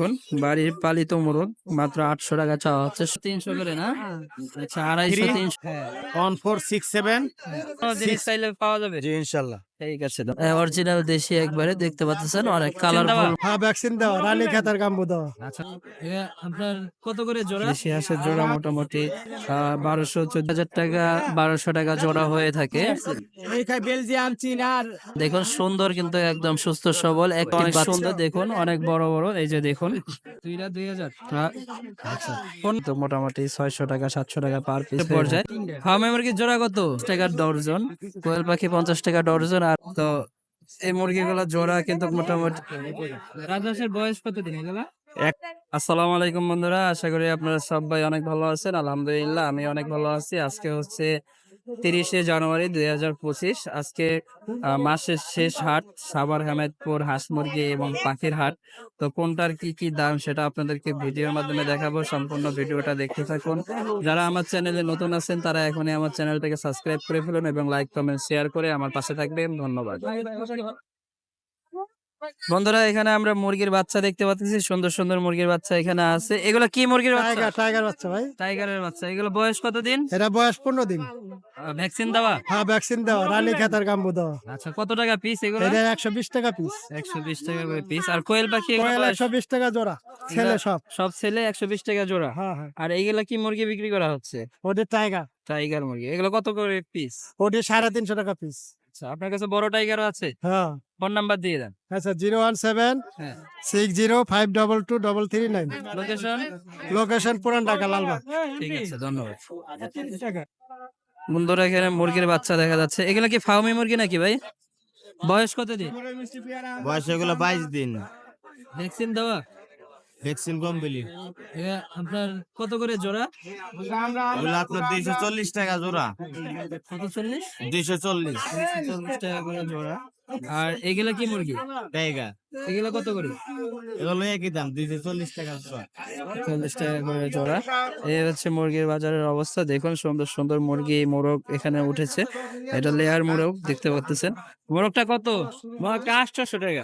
এখন। বাড়ির পালিত মোরগ মাত্র আটশো টাকা চাওয়া হচ্ছে। তিনশো করে না? আচ্ছা আড়াইশো তিনশো। ওয়ান ফোর সিক্স সেভেন জিনিস চাইলে পাওয়া যাবে? জি ইনশাল্লাহ। ঠিক আছে অরিজিনাল দেশি একবারে দেখতে পাচ্ছেন অনেক কালারফুল হ্যাঁ ভ্যাকসিন রানী খাতার গাম্বু দেওয়া আচ্ছা আপনার কত করে জোড়া? দেশি হাঁসের জোড়া মোটামুটি বারোশো চোদ্দ হাজার টাকা বারোশো টাকা জোড়া হয়ে থাকে। বেলজিয়াম চীনার দেখুন সুন্দর কিন্তু একদম সুস্থ সবল এক অনেক সুন্দর দেখুন অনেক বড় বড় এই যে দেখুন। দুইটা দুই হাজার। আচ্ছা। কোন- তো মোটামুটি ছয়শো টাকা সাতশো টাকা পার পিস পর্যায়ে ফার্মে মুরগির জোড়া কত? টাকার ডর্জন কোয়েল পাখি পঞ্চাশ টাকা ডর্জন আর তো এই মুরগিগুলো জোড়া কিন্তু মোটামুটি রাজহাঁসের বয়স কত দিন এগুলা আসসালামু আলাইকুম বন্ধুরা আশা করি আপনারা সবাই অনেক ভালো আছেন। আলহামদুলিল্লাহ আমি অনেক ভালো আছি। আজকে হচ্ছে তিরিশে জানুয়ারি দুই হাজার পঁচিশ, আজকে মাসের শেষ হাট সাবার হামেদপুর, হাঁস মুরগি এবং পাখির হাট। তো কোনটার কি কি দাম সেটা আপনাদেরকে ভিডিওর মাধ্যমে দেখাবো, সম্পূর্ণ ভিডিওটা দেখতে থাকুন। যারা আমার চ্যানেলে নতুন আছেন, তারা এখনই আমার চ্যানেলটাকে সাবস্ক্রাইব করে ফেলুন এবং লাইক, কমেন্ট, শেয়ার করে আমার পাশে থাকবেন। ধন্যবাদ। বন্ধুরা এখানে আমরা মুরগির বাচ্চা দেখতে পাচ্ছি। সুন্দর সুন্দর মুরগির বাচ্চা এখানে আছে। এগুলো কি মুরগির বাচ্চা? টাইগার বাচ্চা ভাই। টাইগারের বাচ্চা। এগুলো বয়স কতদিন? এটা বয়স পনেরো দিন। ভ্যাকসিন দেওয়া? হ্যাঁ ভ্যাকসিন দেওয়া। রানী খাতার গাম্বু দেওয়া। আচ্ছা কত টাকা পিস এগুলো? এটা একশো বিশ টাকা পিস একশো বিশ টাকা করে পিস আর কোয়েল পাখি এগুলো কোয়েল বয়স- একশো বিশ টাকা জোড়া। ছেলে সব। সব ছেলে একশো বিশ টাকা জোড়া। হ্যাঁ হ্যাঁ। আর এইগুলা কি মুরগি বিক্রি করা হচ্ছে? ওদের টাইগার। টাইগার মুরগি। এগুলো কত করে পিস ওদের সাড়ে তিনশো টাকা পিস আচ্ছা আপনার কাছে বড় টাইগারও আছে? হ্যাঁ। ফোন নাম্বার দিয়ে দেন। আচ্ছা জিরো ওয়ান সেভেন হ্যাঁ। Six zero five double two double three nine. Location location Puran Dhaka Lalbagh. ঠিক আছে ধন্যবাদ। বন্ধুরা এখানে মুরগির বাচ্চা দেখা যাচ্ছে। এগুলা কি ফার্মি মুরগি নাকি ভাই? বয়স কত দিন বয়স এগুলো বাইশ দিন। ভ্যাকসিন দেওয়া? ভ্যাকসিন কম বিলি আপনার কত করে জোড়া? ওগুলো আপনার দুইশো চল্লিশ টাকা জোড়া। কত চল্লিশ? দুইশো চল্লিশ। চল্লিশ টাকা করে জোড়া। আর এগুলা কি মুরগি? টাইগার। এগুলা কত করে? হচ্ছে মুরগির বাজারের অবস্থা, দেখুন সুন্দর সুন্দর মুরগি, মোরগ এখানে উঠেছে। এটা লেয়ার মোরগ, দেখতে মোরগটা কত? টাকা।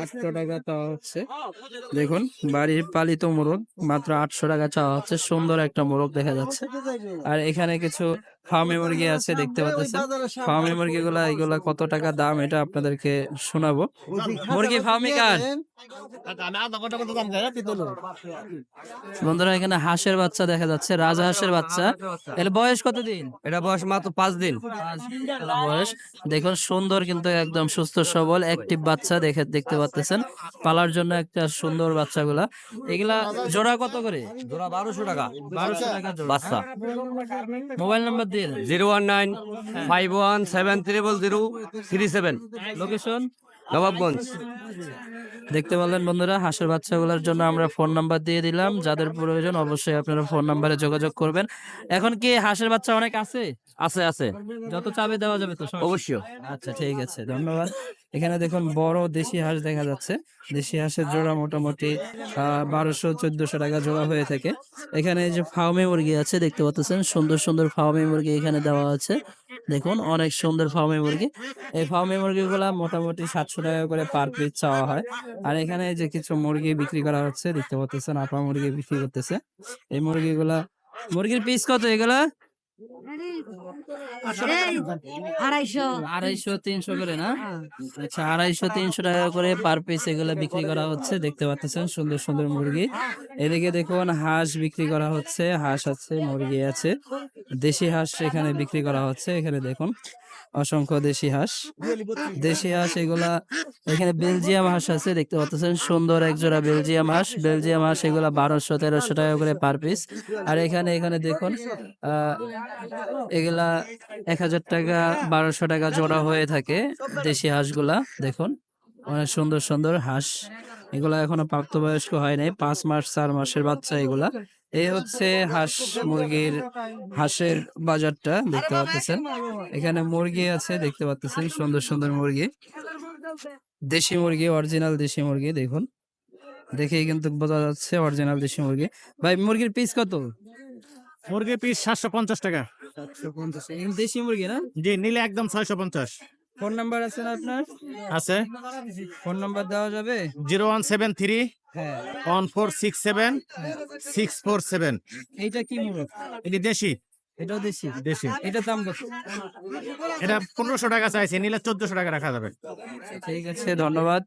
আটশো দেখুন, বাড়ির পালিত মোরগ, মাত্র আটশো টাকা চাওয়া হচ্ছে। সুন্দর একটা মোরগ দেখা যাচ্ছে। আর এখানে কিছু ফার্মে মুরগি আছে, দেখতে পাচ্ছেন। ফার্মে মুরগি গুলা এগুলা কত টাকা দাম, এটা আপনাদেরকে শোনাবো। মুরগি ফার্মি কার? বন্ধুরা এখানে হাঁসের বাচ্চা দেখা যাচ্ছে রাজা হাঁসের বাচ্চা। এর বয়স কতদিন? এটা বয়স মাত্র পাঁচ দিন। বয়স। দেখুন সুন্দর কিন্তু একদম সুস্থ সবল অ্যাক্টিভ বাচ্চা দেখে দেখতে পাচ্ছেন পালার জন্য একটা সুন্দর বাচ্চাগুলা। এগুলা জোড়া কত করে? জোড়া বারোশো টাকা। বারোশো টাকা বাচ্চা। মোবাইল নাম্বার দেন। Zero one nine five one seven triple zero three seven. Location? Nawabganj. দেখতে পারলেন বন্ধুরা হাঁসের বাচ্চাগুলোর জন্য আমরা ফোন নাম্বার দিয়ে দিলাম। যাদের প্রয়োজন অবশ্যই আপনারা ফোন নাম্বারে যোগাযোগ করবেন। এখন কি হাঁসের বাচ্চা অনেক আছে? আছে আছে। যত চাবে দেওয়া যাবে তো অবশ্যই। আচ্ছা ঠিক আছে ধন্যবাদ। এখানে দেখুন বড় দেশি হাঁস দেখা যাচ্ছে। দেশি হাঁসের জোড়া মোটামুটি বারোশো চোদ্দশো টাকা জোড়া হয়ে থাকে। এখানে এই যে ফার্মে মুরগি আছে দেখতে পাচ্ছেন। সুন্দর সুন্দর ফার্মে মুরগি এখানে দেওয়া আছে। দেখুন, অনেক সুন্দর ফার্মে মুরগি। এই ফার্ম মুরগি গুলা মোটামুটি সাতশো টাকা করে পার পিস চাওয়া হয়। আর এখানে যে কিছু মুরগি বিক্রি করা হচ্ছে, দেখতে পাচ্ছেন আপা মুরগি বিক্রি করতেছে। এই মুরগিগুলা, মুরগির পিস কত এগুলা? আড়াইশো। আড়াইশো তিনশো করে না? আচ্ছা আড়াইশো তিনশো টাকা করে পার পিস এগুলো বিক্রি করা হচ্ছে দেখতে পাচ্ছেন সুন্দর সুন্দর মুরগি। এদিকে দেখুন হাঁস বিক্রি করা হচ্ছে হাঁস আছে মুরগি আছে। দেশি হাঁস এখানে বিক্রি করা হচ্ছে এখানে দেখুন। অসংখ্য দেশি হাঁস। দেশি হাঁস এগুলা, এখানে বেলজিয়াম হাঁস আছে, দেখতে পাচ্ছেন, সুন্দর এক জোড়া বেলজিয়াম হাঁস। বেলজিয়াম হাঁস এগুলা বারোশো, তেরোশো টাকা করে পার পিস আর এখানে এখানে দেখুন এগুলা এক হাজার টাকা, বারোশো টাকা জোড়া হয়ে থাকে দেশি হাঁসগুলা, দেখুন। অনেক সুন্দর সুন্দর হাঁস। এগুলা এখনও প্রাপ্তবয়স্ক হয় নাই, পাঁচ মাস, চার মাসের বাচ্চা এগুলা। এই হচ্ছে হাঁস মুরগির হাঁসের বাজারটা দেখতে পাচ্ছেন এখানে মুরগি আছে দেখতে পাচ্ছেন সুন্দর সুন্দর মুরগি। দেশি মুরগি অরিজিনাল দেশি মুরগি দেখুন। দেখেই কিন্তু বোঝা যাচ্ছে অরিজিনাল দেশি মুরগি। ভাই মুরগির পিস কত? মুরগির পিস সাতশো পঞ্চাশ টাকা। দেশি মুরগি না? জি নিলে একদম ছয়শো পঞ্চাশ। ফোন নাম্বার আছে না আপনার? আছে। ফোন নাম্বার দেওয়া যাবে? Zero one seven three one four six seven six four seven এইটা কি মুরগ এটি দেশি। এটাও দেশি দেশি। এটার দাম কত? এটা পনেরোশো টাকা চাইছে নিলে চোদ্দশো টাকা রাখা যাবে। ঠিক আছে ধন্যবাদ।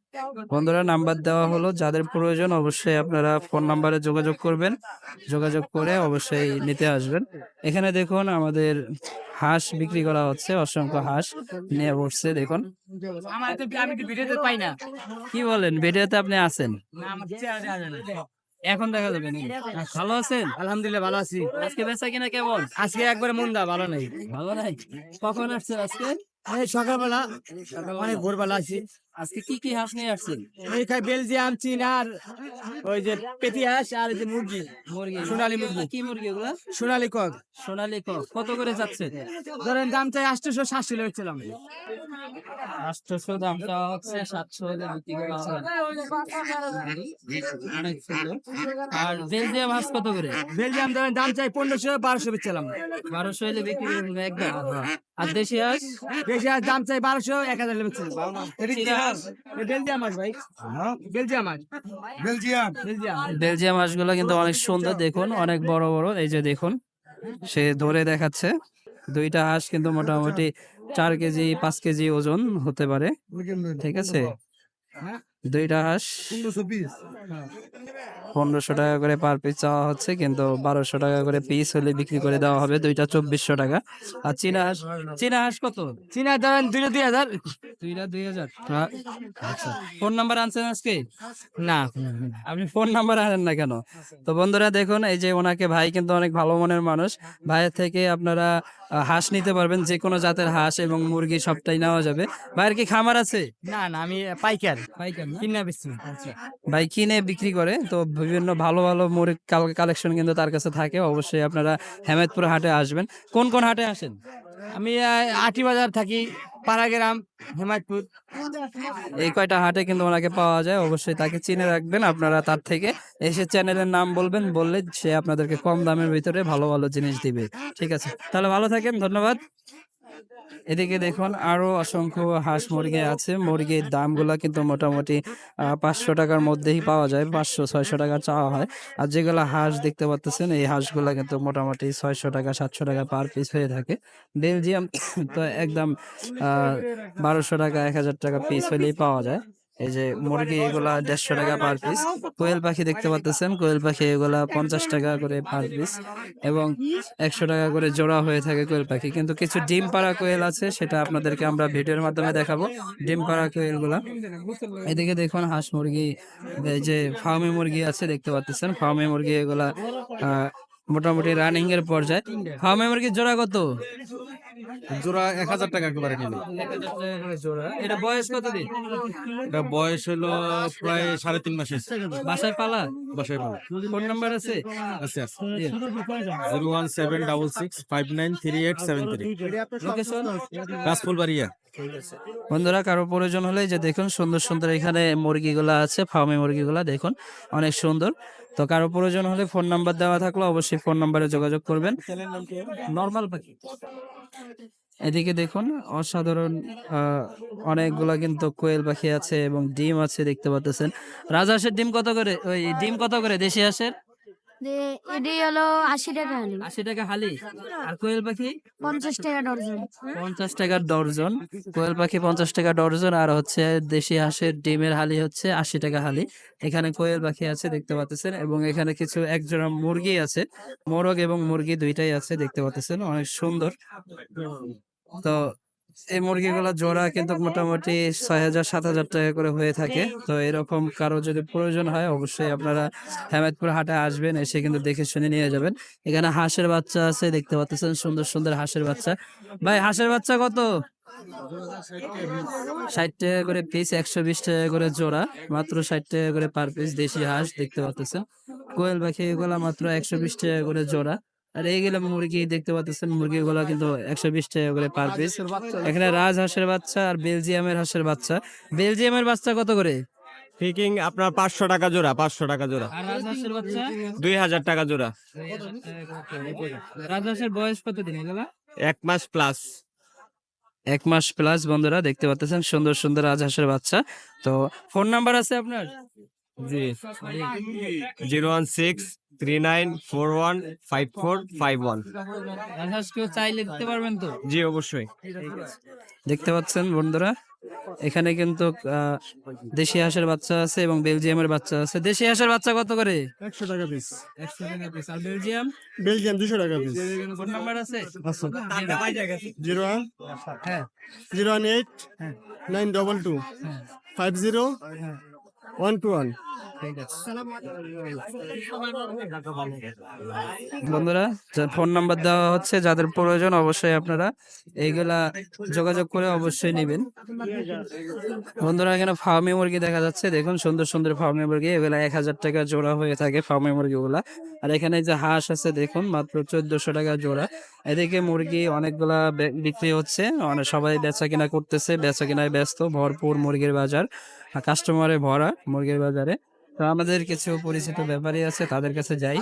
বন্ধুরা নাম্বার দেওয়া হলো যাদের প্রয়োজন অবশ্যই আপনারা ফোন নাম্বারে যোগাযোগ করবেন। যোগাযোগ করে অবশ্যই নিতে আসবেন। এখানে দেখুন আমাদের হাঁস বিক্রি করা হচ্ছে অসংখ্য হাঁস। নিয়ে বসছে দেখুন। আমি তো ভিডিওতে পাই না। কি বলেন ভিডিওতে আপনি আছেন? এখন দেখা যাবে নাকি? ভালো আছেন? আলহামদুলিল্লাহ ভালো আছি। আজকে বেচা কিনা কেমন? আজকে একবারে মন্দা ভালো নাই। ভালো নাই? কখন আসছেন আজকে? এই সকালবেলা। অনেক ভোরবেলা আছি। আজকে কি কি হাঁস নিয়ে আসছেন? বেলজিয়াম চীন আর ওই যে পেটি হাঁস আর যে মুরগি। মুরগি। সোনালী মুরগি। কি মুরগি ওগুলা? সোনালি কক। সোনালী কক। কত করে যাচ্ছে? ধরেন দাম চাই আটশোশো সাতশো লেগেছিলাম আটশোশো হচ্ছে সাতশো। আর বেলজিয়াম হাঁস কত করে? বেলজিয়াম ধরেন দাম চাই পনেরোশো বারোশো বেচছিলাম বারোশো হলে বিক্রি একদম। আর দেশি হাঁস? বেশি হাঁস দাম চাই বারোশো এক হাজার বেচছিলাম বেলজিয়াম হাঁস ভাই। বেলজিয়াম হাঁস বেলজিয়াম। বেলজিয়াম। বেলজিয়াম হাঁসগুলো কিন্তু অনেক সুন্দর দেখুন অনেক বড় বড় এই যে দেখুন সে ধরে দেখাচ্ছে। দুইটা হাঁস কিন্তু মোটামুটি চার কেজি পাঁচ কেজি ওজন হতে পারে। ঠিক আছে? দুইটা হাঁস পনেরোশো টাকা করে পার পিস চাওয়া হচ্ছে কিন্তু বারোশো টাকা করে পিস হলে বিক্রি করে দেওয়া হবে দুইটা চব্বিশশো টাকা। আর চীনা হাঁস চীনা হাঁস কত? চীনা ধরেন দুইটা দুই হাজার। দুইটা দুই হাজার। আচ্ছা। ফোন নাম্বার আনছেন আজকে? না আপনি ফোন নাম্বার আনেন না কেন? তো বন্ধুরা দেখুন এই যে ওনাকে ভাই কিন্তু অনেক ভালো মনের মানুষ। ভাইয়ের থেকে আপনারা হাঁস নিতে পারবেন যে কোনো জাতের হাঁস এবং মুরগি সবটাই নেওয়া যাবে। ভাইয়ের কি খামার আছে? না না আমি পাইকার। পাইকার। কিনা বেশি ভাই কিনে বিক্রি করে তো বিভিন্ন ভালো ভালো মুরগ কালেকশন কিন্তু তার কাছে থাকে। অবশ্যই আপনারা হেমেদপুর হাটে আসবেন। কোন কোন হাটে আসেন? আমি আটি বাজার থাকি পাড়াগ্রাম হেমায়তপুর। এই কয়টা হাটে কিন্তু ওনাকে পাওয়া যায় অবশ্যই তাকে চিনে রাখবেন। আপনারা তার থেকে এসে চ্যানেলের নাম বলবেন বললে সে আপনাদেরকে কম দামের ভিতরে ভালো ভালো জিনিস দিবে। ঠিক আছে। তাহলে ভালো থাকেন ধন্যবাদ। এদিকে দেখুন, আরও অসংখ্য হাঁস মুরগি আছে। মুরগির দামগুলো কিন্তু মোটামুটি পাঁচশো টাকার মধ্যেই পাওয়া যায়, পাঁচশো, ছয়শো টাকা চাওয়া হয়। আর যেগুলো হাঁস দেখতে পাচ্ছেন এই হাঁসগুলো কিন্তু মোটামুটি ছয়শো টাকা, সাতশো টাকা পার পিস হয়ে থাকে। বেলজিয়াম, তো একদম বারোশো টাকা, এক হাজার টাকা পিস হলেই পাওয়া যায়। এই যে মুরগি এগুলা দেড়শো টাকা পার পিস কোয়েল পাখি দেখতে পাচ্ছেন? কোয়েল পাখি এগুলা পঞ্চাশ টাকা করে পার পিস এবং একশো টাকা করে জোড়া হয়ে থাকে কোয়েল পাখি। কিন্তু কিছু ডিম পাড়া কোয়েল আছে সেটা আপনাদেরকে আমরা ভিডিওর মাধ্যমে দেখাবো। ডিম পাড়া কোয়েলগুলা এদিকে দেখুন হাঁস মুরগি এই যে ফার্মি মুরগি আছে দেখতে পাচ্ছেন। ফার্মি মুরগি এগুলা আহ, মোটামুটি রানিং এর পর্যায়ে। ফার্মি মুরগির জোড়া কত? জোড়া এক হাজার টাকা একেবারে নিলে। জোড়া এটা বয়স কত দিন? এটা বয়স হলো প্রায় সাড়ে তিন বাসায় পালা? বাসায় পাবো ফোন নাম্বার আছে? আছে আছে। Zero one seven double six five nine three eight seven three. Location? বন্ধুরা কারও প্রয়োজন হলে যে দেখুন সুন্দর সুন্দর এখানে মুরগিগুলা আছে ফার্মে মুরগিগুলা দেখুন অনেক সুন্দর। তো কারও প্রয়োজন হলে ফোন নাম্বার দেওয়া থাকলে অবশ্যই ফোন নাম্বারে যোগাযোগ করবেন। নর্মাল পাখি। এদিকে দেখুন অসাধারণ আহ, অনেকগুলা কিন্তু কোয়েল পাখি আছে এবং ডিম আছে দেখতে পাচ্ছেন রাজহাঁসের ডিম কত করে? ওই ডিম কত করে? দেশি হাঁসের? যে এটি হলো আশি টাকা আলু আশি টাকা হালি? আর কোয়েল পাখি? পঞ্চাশ টাকা ডর্জন। পঞ্চাশ টাকা ডর্জন। কোয়েল পাখি পঞ্চাশ টাকা ডর্জন আর হচ্ছে দেশি হাঁসের ডিমের হালি হচ্ছে আশি টাকা হালি। এখানে কোয়েল পাখি আছে দেখতে পাচ্ছেন এবং এখানে কিছু একজোড়া মুরগি আছে। মোরগ এবং মুরগি দুইটাই আছে দেখতে পাচ্ছেন অনেক সুন্দর। তো এই মুরগিগুলো জোড়া কিন্তু মোটামুটি ছয় হাজার, সাত হাজার টাকা করে হয়ে থাকে। তো এরকম কারও যদি প্রয়োজন হয়, অবশ্যই আপনারা হেমায়তপুর হাটে আসবেন, এসে কিন্তু দেখে শুনে নিয়ে যাবেন। এখানে হাঁসের বাচ্চা আছে, দেখতে পাচ্ছেন সুন্দর সুন্দর হাঁসের বাচ্চা। ভাই, হাঁসের বাচ্চা কত? ষাট টাকা করে পিস একশো বিশ টাকা করে জোড়া, মাত্র ষাট টাকা করে পার পিস দেশি হাঁস, দেখতে পাচ্ছেন। কোয়েল পাখি এগুলা মাত্র একশো বিশ টাকা করে জোড়া। আর এইগুলো মুরগি দেখতে পাচ্ছেন মুরগিগুলো কিন্তু একশো বিশ টাকা করে পার পিস এখানে রাজ হাঁসের বাচ্চা আর বেলজিয়ামের হাঁসের বাচ্চা। বেলজিয়ামের বাচ্চা কত করে? পিকিং আপনার পাঁচশো টাকা জোড়া পাঁচশো টাকা জোড়া। আর বাচ্চা? দুই হাজার টাকা জোড়া। রাজ হাঁসের বয়স কত দিন এক মাস প্লাস এক মাস প্লাস বন্ধুরা দেখতে পাচ্ছেন সুন্দর সুন্দর রাজহাঁসের বাচ্চা। তো ফোন নাম্বার আছে আপনার? জি। Zero one six three nine four one five four five one. কেউ চাইলে দিতে পারবেন তো? জি অবশ্যই। দেখতে পাচ্ছেন বন্ধুরা এখানে কিন্তু আহ, দেশি হাঁসের বাচ্চা আছে এবং বেলজিয়ামের বাচ্চা আছে। দেশি হাঁসের বাচ্চা কত করে? একশো টাকা পিস একশো টাকা পিস আর বেলজিয়াম? বেলজিয়াম দুশো টাকা পিস ফোন নাম্বার আছে? জিরো ওয়ান হ্যাঁ। জিরো ওয়ান এইট হ্যাঁ। নাইন ডবল টু হ্যাঁ। Five zero one two one বন্ধুরা ফোন নাম্বার দেওয়া হচ্ছে, যাদের প্রয়োজন অবশ্যই আপনারা এইগুলা যোগাযোগ করে অবশ্যই নেবেন। বন্ধুরা, এখানে ফার্মি মুরগি দেখা যাচ্ছে। দেখুন, সুন্দর সুন্দর ফার্মি মুরগি, এগুলা এক হাজার টাকা জোড়া হয়ে থাকে ফার্মি আর এখানে যে হাঁস আছে, দেখুন, মাত্র চোদ্দশো টাকা জোড়া। এদিকে মুরগি অনেকগুলা বিক্রি হচ্ছে, অনেক সবাই বেচা কিনা করতেছে, বেচা কিনায় ব্যস্ত, ভরপুর মুরগির বাজার কাস্টমারে ভরা মুরগির বাজারে। তো আমাদের কিছু পরিচিত ব্যাপারী আছে তাদের কাছে যাই।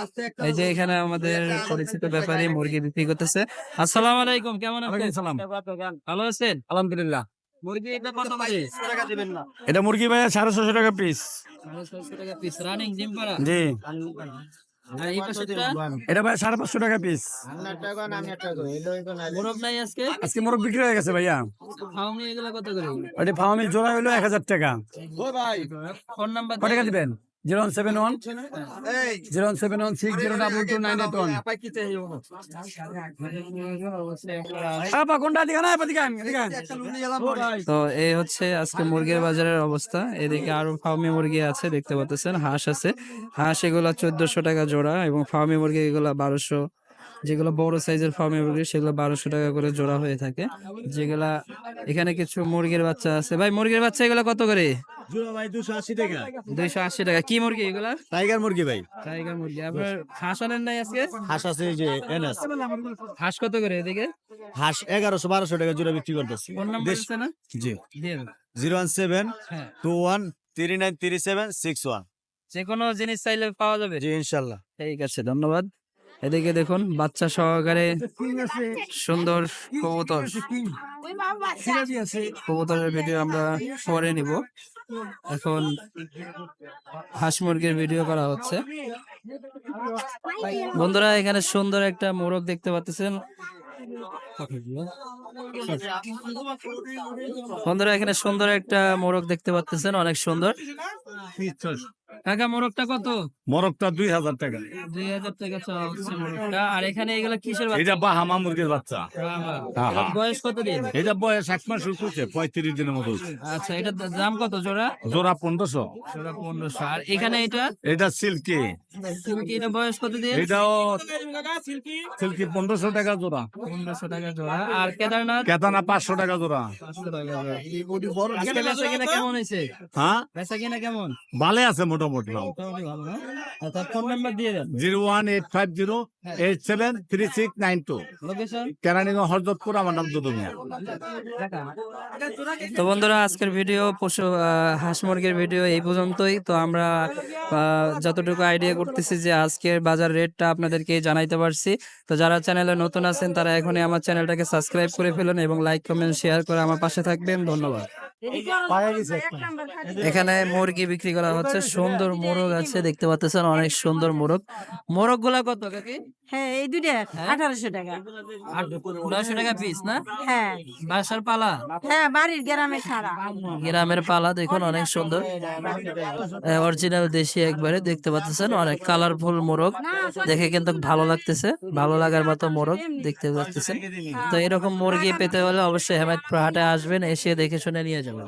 এই যে এখানে আমাদের পরিচিত ব্যাপারী মুরগি বিক্রি করতেছে। আসসালাম আলাইকুম কেমন আছেন? সালাম। ভালো আছেন? আলহামদুলিল্লাহ। মুরগি এটা কত করে এটা মুরগি ভাইয়া সাড়ে ছশো টাকা পিস সাড়ে ছয়শো টাকা পিস রানিং জিম জি। এটা ভাই সাড়ে পাঁচশো টাকা পিস আজকে? মোরগ বিক্রি হয়ে গেছে ভাইয়া। ওটা জোড়া এক হাজার টাকা। ফোন নাম্বার কত টাকা দিবেন? Zero one seven one zero one seven one six zero double two nine eight one. তো এই হচ্ছে আজকে মুরগির বাজারের অবস্থা। এদিকে আরও ফার্মি মুরগি আছে দেখতে পাচ্ছেন হাঁস আছে। হাঁস এগুলা চোদ্দশো টাকা জোড়া এবং ফার্মি মুরগি এগুলা বারোশো যেগুলো বড় সাইজের ফার্মি মুরগি সেগুলো বারোশো টাকা করে জোড়া হয়ে থাকে। যেগুলা এখানে কিছু মুরগির বাচ্চা আছে। ভাই মুরগির বাচ্চা এগুলা কত করে? দুইশো আশি টাকা। কি মুরগি এগুলা? টাইগার মুরগি ভাই। টাইগার মুরগি। আপনার হাঁস আনেন নাই আজকে? হাঁস আছে যে এনএস হাঁস কত করে এদিকে? হাঁস এগারোশো বারোশো টাকা জোড়া বিক্রি করতেছি। না? জি। জিরো ওয়ান সেভেন হ্যাঁ। Two one three nine three seven six one. যে কোনো জিনিস চাইলে পাওয়া যাবে। জি ইনশাল্লাহ। ঠিক আছে ধন্যবাদ। এদিকে দেখুন বাচ্চা সহকারে সুন্দর কবুতর। কবুতরের ভিডিও আমরা পরে নিব। এখন হাঁস মুরগির ভিডিও করা হচ্ছে। বন্ধুরা এখানে সুন্দর একটা মোরগ দেখতে পাচ্ছেন। বন্ধুরা এখানে সুন্দর একটা মোরগ দেখতে পাচ্ছেন অনেক সুন্দর। কাকা মোরগটা কত? মোরগটা দুই হাজার টাকা। দুই হাজার টাকা মোরগটা। আর এখানে এগুলো কিসের এটা বাহামা মুরগির বাচ্চা। বয়স কত দিন এটা বয়স এক মাস হচ্ছে পঁয়ত্রিশ দিনের মতো আচ্ছা এটা দাম কত জোড়া? জোড়া পনেরোশো। জোড়া পনেরোশো। আর এখানে এটা? এটা সিল্কি। সিল্কি এটা বয়স কত দিন এটাও সিল্কি। পনেরোশো টাকা জোড়া। পনেরোশো টাকা জোড়া। আর কেদারনাথ? কেতানা পাঁচশো টাকা জোড়া। পাঁচশো টাকা জোড়া। কেমন হয়েছে? হ্যাঁ? বেচা কিনা কেমন? ভালো আছে মোটামুটি। মোটামুটি ভালো আচ্ছা ফোন নাম্বার দিয়ে দেন। Zero one eight five zero eight seven three six nine two. Location Keraniganj Harjatpur আমার নাম দুদু মিয়া। তো বন্ধুরা আজকের ভিডিও পশু হাঁস মুরগির ভিডিও এই পর্যন্তই। তো আমরা যতটুকু আইডিয়া করতেছি যে আজকের বাজার রেটটা আপনাদেরকে জানাইতে পারছি। তো যারা চ্যানেলে নতুন আছেন তারা এখনই আমার চ্যানেলটাকে সাবস্ক্রাইব করে ফেলুন এবং লাইক কমেন্ট শেয়ার করে আমার পাশে থাকবেন। ধন্যবাদ। এখানে মুরগি বিক্রি করা হচ্ছে সুন্দর মোরগ আছে দেখতে পাচ্ছেন অনেক সুন্দর মোরগ মোরগ। গুলা কত কাকি? হ্যাঁ এই দুইটা আঠারোশো টাকা। নয়শো টাকা পিস না? হ্যাঁ। বাসার পালা? হ্যাঁ বাড়ির গ্রামের পালা দেখুন অনেক সুন্দর। অরিজিনাল দেশি একবারে দেখতে পাচ্ছেন? অনেক কালারফুল মোরগ। দেখে কিন্তু ভালো লাগতেছে। ভালো লাগার মতো মোরগ দেখতে পাচ্ছেন। তো এরকম মুরগি পেতে হলে অবশ্যই হেমায়তপুর হাটে আসবেন এসে দেখে শুনে নিয়ে যাবেন।